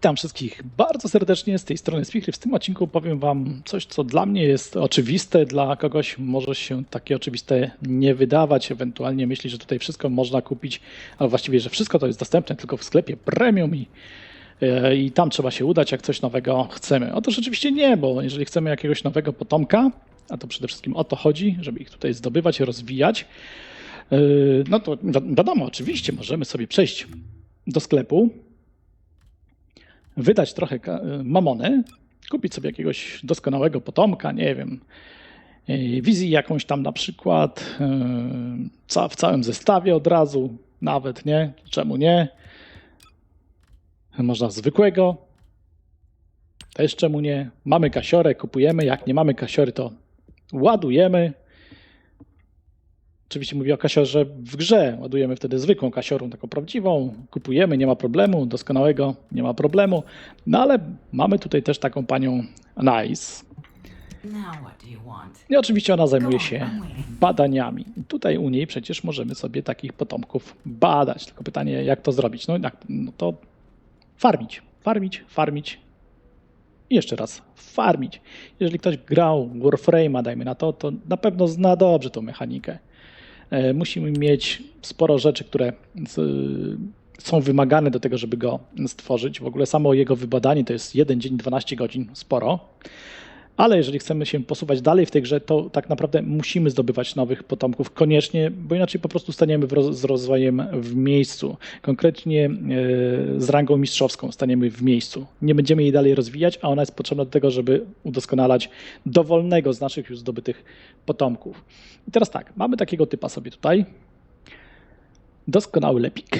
Witam wszystkich bardzo serdecznie z tej strony Spichry. W tym odcinku powiem Wam coś, co dla mnie jest oczywiste, dla kogoś może się takie oczywiste nie wydawać. Ewentualnie myśli, że tutaj wszystko można kupić, ale właściwie, że wszystko to jest dostępne tylko w sklepie premium i, e, i tam trzeba się udać, jak coś nowego chcemy. Otóż oczywiście nie, bo jeżeli chcemy jakiegoś nowego potomka, a to przede wszystkim o to chodzi, żeby ich tutaj zdobywać, rozwijać, e, no to wi- wiadomo, oczywiście możemy sobie przejść do sklepu, wydać trochę mamony, kupić sobie jakiegoś doskonałego potomka, nie wiem, yy, wizji jakąś tam na przykład, ca- w całym zestawie od razu, nawet, nie? Czemu nie? Można zwykłego, też czemu nie? Mamy kasiorę, kupujemy, jak nie mamy kasiory, to ładujemy. Oczywiście mówię o kasiorze w grze. Ładujemy wtedy zwykłą kasiorą, taką prawdziwą. Kupujemy, nie ma problemu. Doskonałego, nie ma problemu. No ale mamy tutaj też taką panią Nice. I oczywiście ona zajmuje się badaniami. I tutaj u niej przecież możemy sobie takich potomków badać. Tylko pytanie, jak to zrobić? No, jak, no to farmić, farmić, farmić. I jeszcze raz, farmić. Jeżeli ktoś grał Warframe'a, dajmy na to, to na pewno zna dobrze tą mechanikę. E, Musimy mieć sporo rzeczy, które są wymagane do tego, żeby go stworzyć. W ogóle samo jego wybadanie to jest 1 dzień, 12 godzin, sporo. Ale jeżeli chcemy się posuwać dalej w tej grze, to tak naprawdę musimy zdobywać nowych potomków koniecznie, bo inaczej po prostu staniemy roz, z rozwojem w miejscu. Konkretnie e, z rangą mistrzowską staniemy w miejscu. Nie będziemy jej dalej rozwijać, a ona jest potrzebna do tego, żeby udoskonalać dowolnego z naszych już zdobytych potomków. I teraz tak, mamy takiego typa sobie tutaj. Doskonały lepik.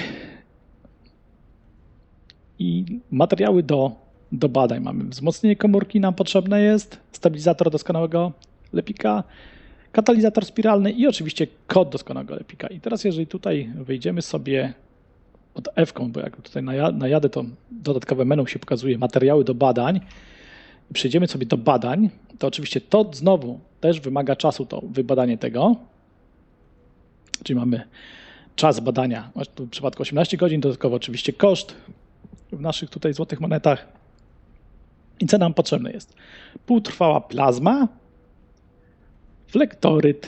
I materiały do, do badań mamy. Wzmocnienie komórki nam potrzebne jest, stabilizator doskonałego lepika, katalizator spiralny i oczywiście kod doskonałego lepika. I teraz jeżeli tutaj wejdziemy sobie pod F, bo jak tutaj naja- najadę, to dodatkowe menu się pokazuje materiały do badań. I przejdziemy sobie do badań, to oczywiście to znowu też wymaga czasu, to wybadanie tego. Czyli mamy czas badania, tu w przypadku 18 godzin, dodatkowo oczywiście koszt w naszych tutaj złotych monetach. I co nam potrzebne jest? Półtrwała plazma, flektoryt,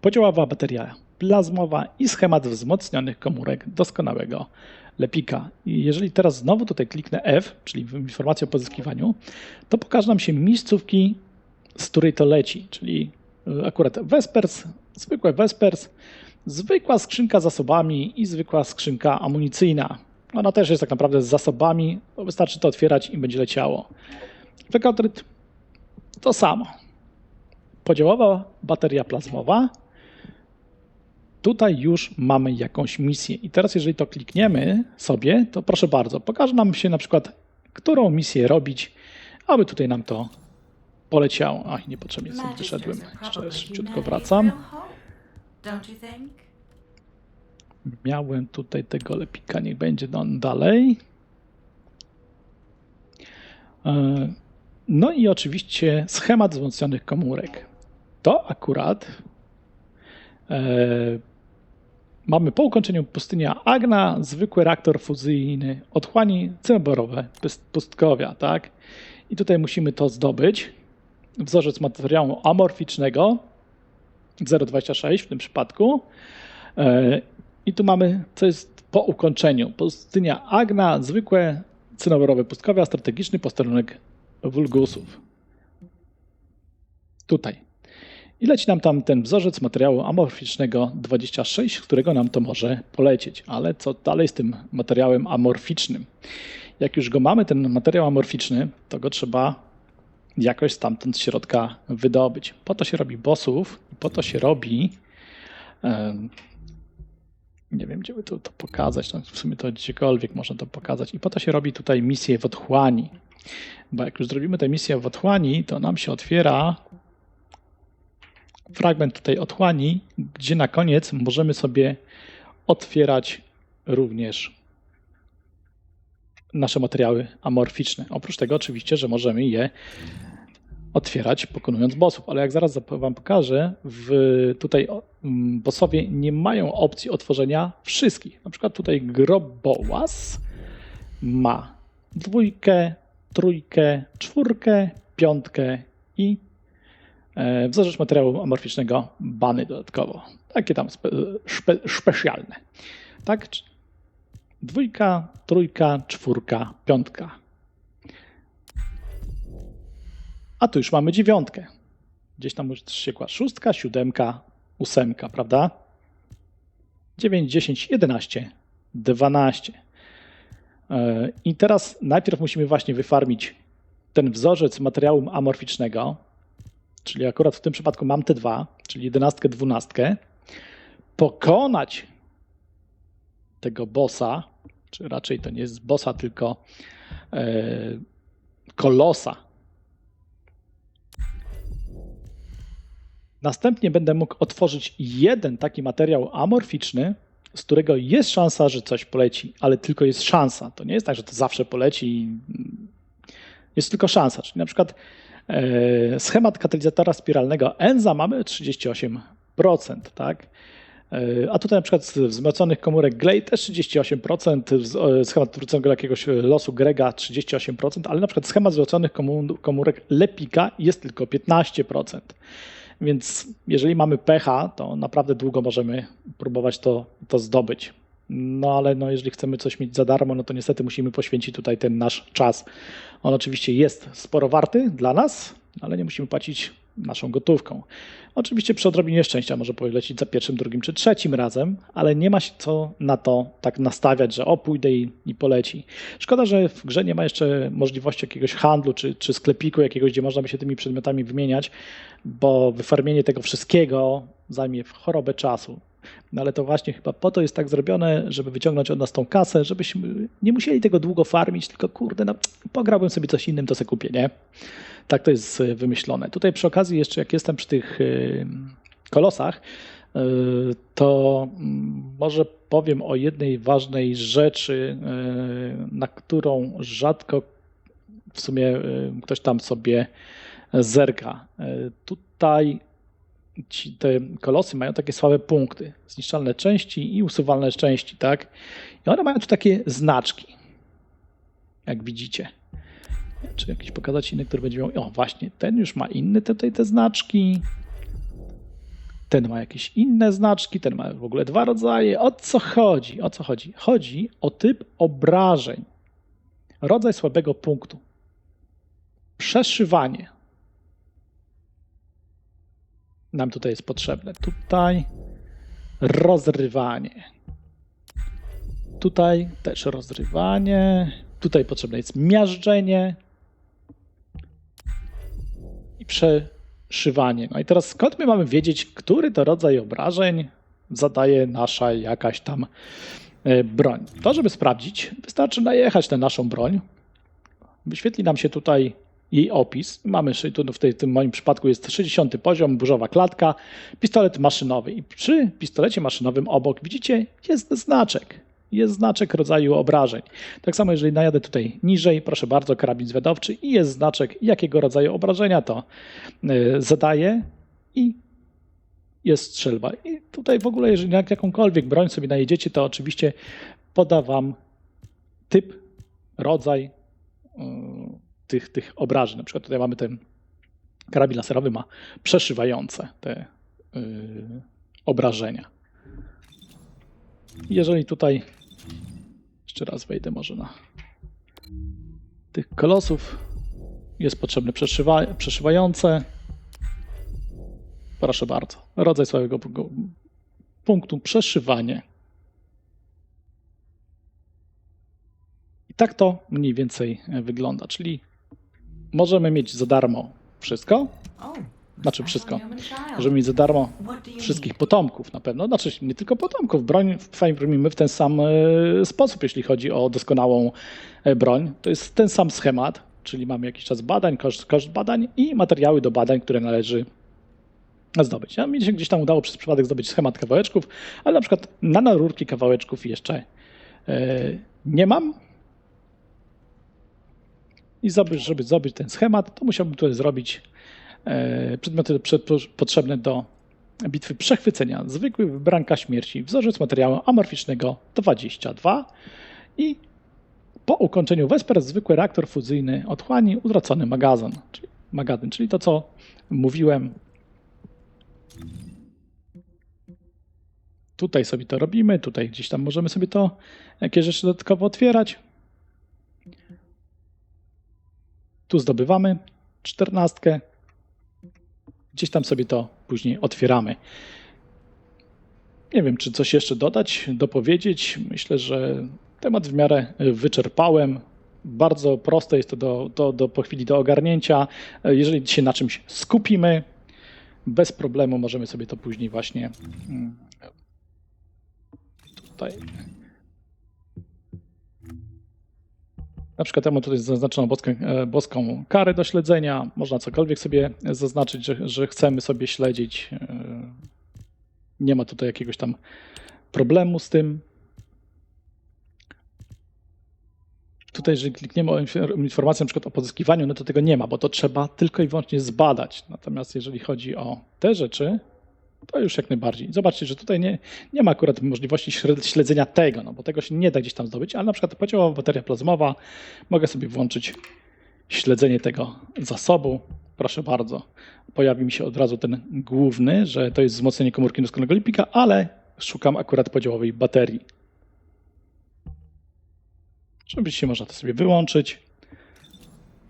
podziałowa bateria plazmowa i schemat wzmocnionych komórek doskonałego lepika. I jeżeli teraz znowu tutaj kliknę F, czyli w informacji o pozyskiwaniu, to pokaże nam się miejscówki, z której to leci, czyli y, akurat Vespers, zwykłe Vespers, zwykła skrzynka z zasobami i zwykła skrzynka amunicyjna. Ona też jest tak naprawdę z zasobami, bo wystarczy to otwierać i będzie leciało. Flekotryt to samo. Podziałowa bateria plazmowa. Tutaj już mamy jakąś misję. I teraz, jeżeli to klikniemy sobie, to proszę bardzo, pokaże nam się na przykład, którą misję robić, aby tutaj nam to poleciało. Ach, niepotrzebnie sobie wyszedłem. Jeszcze szybciutko wracam. Don't you think? Miałem tutaj tego lepika, niech będzie on dalej. E, No i oczywiście schemat wzmocnionych komórek. To akurat e, mamy po ukończeniu pustynia Agna, zwykły reaktor fuzyjny, otchłani cynoborowe, pust- pustkowia, tak? I tutaj musimy to zdobyć. Wzorzec materiału amorficznego 0,26 w tym przypadku. I tu mamy, co jest po ukończeniu. Pustynia Agna, zwykłe cynoborowe pustkowia, strategiczny posterunek wulgusów. Tutaj. I leci nam tam ten wzorzec materiału amorficznego 26, z którego nam to może polecieć. Ale co dalej z tym materiałem amorficznym? Jak już go mamy, ten materiał amorficzny, to go trzeba jakoś stamtąd z środka wydobyć. Po to się robi bossów, po to się robi nie wiem, gdzie by to, to pokazać. No, w sumie to gdziekolwiek można to pokazać. I po to się robi tutaj misję w otchłani. Bo jak już zrobimy tę misję w otchłani, to nam się otwiera fragment tutaj otchłani, gdzie na koniec możemy sobie otwierać również nasze materiały amorficzne. Oprócz tego oczywiście, że możemy je otwierać pokonując bossów, ale jak zaraz wam pokażę, w, tutaj mm, bossowie nie mają opcji otworzenia wszystkich. Na przykład tutaj Grobołas ma dwójkę, trójkę, czwórkę, piątkę i e, materiału amorficznego bany dodatkowo. Takie tam spe, specjalne. Tak? Dwójka, trójka, czwórka, piątka. A tu już mamy dziewiątkę. Gdzieś tam już się kładła szóstka, siódemka, ósemka, prawda? 9, 10, 11, 12. E, I teraz najpierw musimy właśnie wyfarmić ten wzorzec materiału amorficznego, czyli akurat w tym przypadku mam te dwa, czyli 11, 12, pokonać tego bossa, czy raczej to nie jest bossa, tylko e, kolosa. Następnie będę mógł otworzyć jeden taki materiał amorficzny, z którego jest szansa, że coś poleci, ale tylko jest szansa. To nie jest tak, że to zawsze poleci. Jest tylko szansa. Czyli na przykład e, schemat katalizatora spiralnego ENZA mamy 38%, tak? E, A tutaj na przykład z wzmocnionych komórek Glej też 38%, wz- e, schemat wróconego jakiegoś losu Grega 38%, ale na przykład schemat komu- komórek Lepika jest tylko 15%. Więc jeżeli mamy pecha, to naprawdę długo możemy próbować to, to zdobyć. No ale no, jeżeli chcemy coś mieć za darmo, no to niestety musimy poświęcić tutaj ten nasz czas. On oczywiście jest sporo warty dla nas, ale nie musimy płacić naszą gotówką. Oczywiście przy odrobinie szczęścia może polecić za pierwszym, drugim czy trzecim razem, ale nie ma się co na to tak nastawiać, że o pójdę i, i poleci. Szkoda, że w grze nie ma jeszcze możliwości jakiegoś handlu czy, czy sklepiku jakiegoś, gdzie można by się tymi przedmiotami wymieniać, bo wyfarmienie tego wszystkiego zajmie chorobę czasu. No ale to właśnie chyba po to jest tak zrobione, żeby wyciągnąć od nas tą kasę, żebyśmy nie musieli tego długo farmić, tylko kurde, no pograłbym sobie coś innym, to sobie kupię, nie? Tak to jest wymyślone. Tutaj przy okazji jeszcze jak jestem przy tych y, kolosach, y, to mm, może powiem o jednej ważnej rzeczy, y, na którą rzadko w sumie ktoś tam sobie zerka. Tutaj ci, te kolosy mają takie słabe punkty. Zniszczalne części i usuwalne części, tak? I one mają tu takie znaczki, jak widzicie. Czy jakiś pokazać inny, który będzie miał. O, właśnie, ten już ma inne tutaj te znaczki. Ten ma jakieś inne znaczki, ten ma w ogóle dwa rodzaje. O co chodzi? O co chodzi? Chodzi o typ obrażeń. Rodzaj słabego punktu. Przeszywanie nam tutaj jest potrzebne. Tutaj rozrywanie. Tutaj też rozrywanie. Tutaj potrzebne jest miażdżenie i przeszywanie. No i teraz skąd my mamy wiedzieć, który to rodzaj obrażeń zadaje nasza jakaś tam e, broń? To, żeby sprawdzić, wystarczy najechać na naszą broń. Wyświetli nam się tutaj jej opis. Mamy tu w, tej, tym moim przypadku jest 60 poziom, burzowa klatka, pistolet maszynowy. I przy pistolecie maszynowym obok widzicie jest znaczek. Jest znaczek rodzaju obrażeń. Tak samo, jeżeli najadę tutaj niżej, proszę bardzo, karabin zwiadowczy i jest znaczek, jakiego rodzaju obrażenia to y, zadaje i jest strzelba. I tutaj w ogóle, jeżeli jak jakąkolwiek broń sobie najedziecie, to oczywiście poda wam typ, rodzaj y, tych, tych obrażeń. Na przykład tutaj mamy ten karabin laserowy, ma przeszywające te y, obrażenia. Jeżeli tutaj jeszcze raz wejdę może na tych kolosów, jest potrzebne przeszywa, przeszywające. Proszę bardzo. Rodzaj słabego pu- punktu przeszywanie. I tak to mniej więcej e, wygląda. Czyli możemy mieć za darmo wszystko, Znaczy a wszystko. możemy mieć za darmo wszystkich potomków na pewno. Znaczy nie tylko potomków. Broń farmimy w ten sam e, sposób, jeśli chodzi o doskonałą e, broń. To jest ten sam schemat, czyli mamy jakiś czas badań, koszt, koszt badań i materiały do badań, które należy zdobyć. Ja, mi się gdzieś tam udało przez przypadek zdobyć schemat kawałeczków, ale na przykład nanorurki kawałeczków jeszcze e, nie mam. I żeby, zdobyć ten schemat, to musiałbym tutaj zrobić e, przedmioty prze, potrzebne do bitwy przechwycenia. Zwykły wybranka śmierci, wzorzec materiału amorficznego 22 i Po ukończeniu Vesper zwykły reaktor fuzyjny otchłani utracony magazyn, czyli magazyn, czyli to co mówiłem. Tutaj sobie to robimy, tutaj gdzieś tam możemy sobie to, jakieś rzeczy dodatkowo otwierać. Tu zdobywamy czternastkę. Gdzieś tam sobie to później otwieramy. Nie wiem, czy coś jeszcze dodać, dopowiedzieć. Myślę, że temat w miarę wyczerpałem. Bardzo proste jest to do, do, do, po chwili do ogarnięcia. Jeżeli się na czymś skupimy, bez problemu możemy sobie to później właśnie mm, tutaj. Na przykład ja mam tutaj zaznaczoną boską, e, boską karę do śledzenia. Można cokolwiek sobie zaznaczyć, że, że chcemy sobie śledzić. E, Nie ma tutaj jakiegoś tam problemu z tym. Tutaj, jeżeli klikniemy o infor- informację przykład o pozyskiwaniu, no to tego nie ma, bo to trzeba tylko i wyłącznie zbadać. Natomiast jeżeli chodzi o te rzeczy, to już jak najbardziej. Zobaczcie, że tutaj nie, nie ma akurat możliwości śle- śledzenia tego, no bo tego się nie da gdzieś tam zdobyć, ale na przykład podziałowa bateria plazmowa, mogę sobie włączyć śledzenie tego zasobu. Proszę bardzo. Pojawi mi się od razu ten główny, że to jest wzmocnienie komórki doskonałego lipika, ale szukam akurat podziałowej baterii. Oczywiście można to sobie wyłączyć.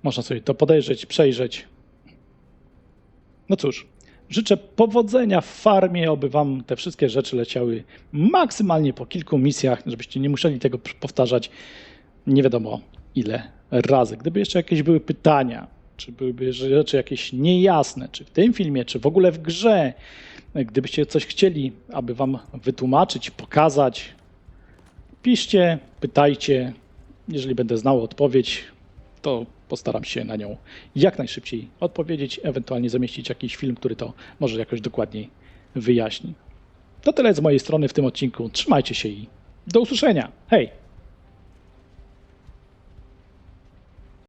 Można sobie to podejrzeć, przejrzeć. No cóż, życzę powodzenia w farmie, oby wam te wszystkie rzeczy leciały maksymalnie po kilku misjach, żebyście nie musieli tego powtarzać nie wiadomo ile razy. Gdyby jeszcze jakieś były pytania, czy byłyby rzeczy jakieś niejasne, czy w tym filmie, czy w ogóle w grze, gdybyście coś chcieli, aby wam wytłumaczyć, pokazać, piszcie, pytajcie. Jeżeli będę znał odpowiedź, to postaram się na nią jak najszybciej odpowiedzieć, ewentualnie zamieścić jakiś film, który to może jakoś dokładniej wyjaśni. To tyle z mojej strony w tym odcinku. Trzymajcie się i do usłyszenia. Hej!